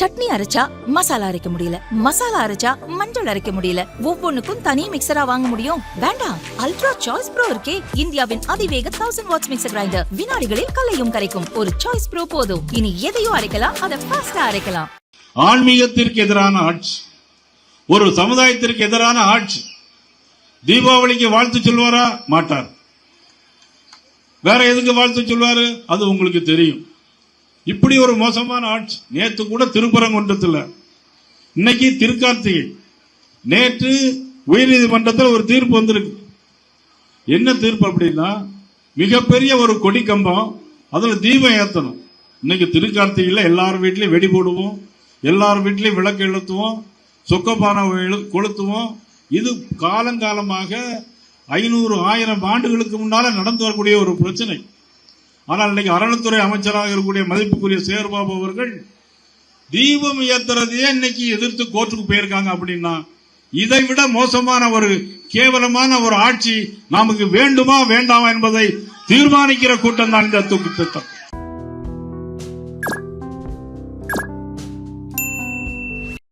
சட்னி அரைச்சா மசாலா அரைக்க முடியல. மசாலா அரைச்சா மஞ்சள் அரைக்க முடியல. ஒவ்வொன்னுக்கும் தனி மிக்சரா வாங்க முடியும். வேண்டாம். அல்ட்ரா சாய்ஸ் ப்ரோ இருக்கே. இந்தியாவின் அதிவேக தௌசண்ட் வாட்ஸ் மிக்சர் கிரைண்டர் வினாடிகளில் கலையும் கரைக்கும். ஒரு சாய்ஸ் ப்ரோ போதும். இனி எதையும் அரைக்கலாம். அதை ஃபாஸ்டா அரைக்கலாம். ஆன்மீகத்திற்கு எதிரான ஆட்சி. ஒரு சமுதாயத்திற்கு எதிரான ஆட்சி. தீபாவளிக்கு வாழ்த்து சொல்வாரா? மாட்டார். வேற எதுக்கு வாழ்த்து சொல்வாரு? அது உங்களுக்கு தெரியும். இப்படி ஒரு மோசமான ஆட்சி. நேற்று கூட திருப்பரங்குன்றத்தில். இன்னைக்கு திருக்கார்த்திகை. நேற்று உயர்நீதிமன்றத்தில் ஒரு தீர்ப்பு வந்திருக்கு. என்ன தீர்ப்பு அப்படின்னா மிகப்பெரிய ஒரு கொடி கம்பம் அதில் தீபம் ஏற்றணும் இன்னைக்கு திருக்கார்த்திகையில் எல்லார் வீட்லேயும் வெடி போடுவோம் எல்லார் வீட்லயும் விளக்கு எழுத்துவோம் சொக்கப்பானை எழு- கொளுத்துவோம். இது காலங்காலமாக ஐநூறு ஆயிரம் ஆண்டுகளுக்கு முன்னால் நடந்து வரக்கூடிய ஒரு பிரச்சனை. ஆனால் இன்னைக்கு அறநிலைத்துறை அமைச்சராக இருக்கக்கூடிய மதிப்புக்குரிய சேர்பாபு அவர்கள் தீபம் ஏத்துறதையே இன்னைக்கு எதிர்த்து கோர்ட்டுக்கு போயிருக்காங்க அப்படின்னா இதை விட மோசமான ஒரு கேவலமான ஒரு ஆட்சி நமக்கு வேண்டுமா வேண்டாமா என்பதை தீர்மானிக்கிற கூட்டம் தான் இந்த தூக்கு திட்டம்.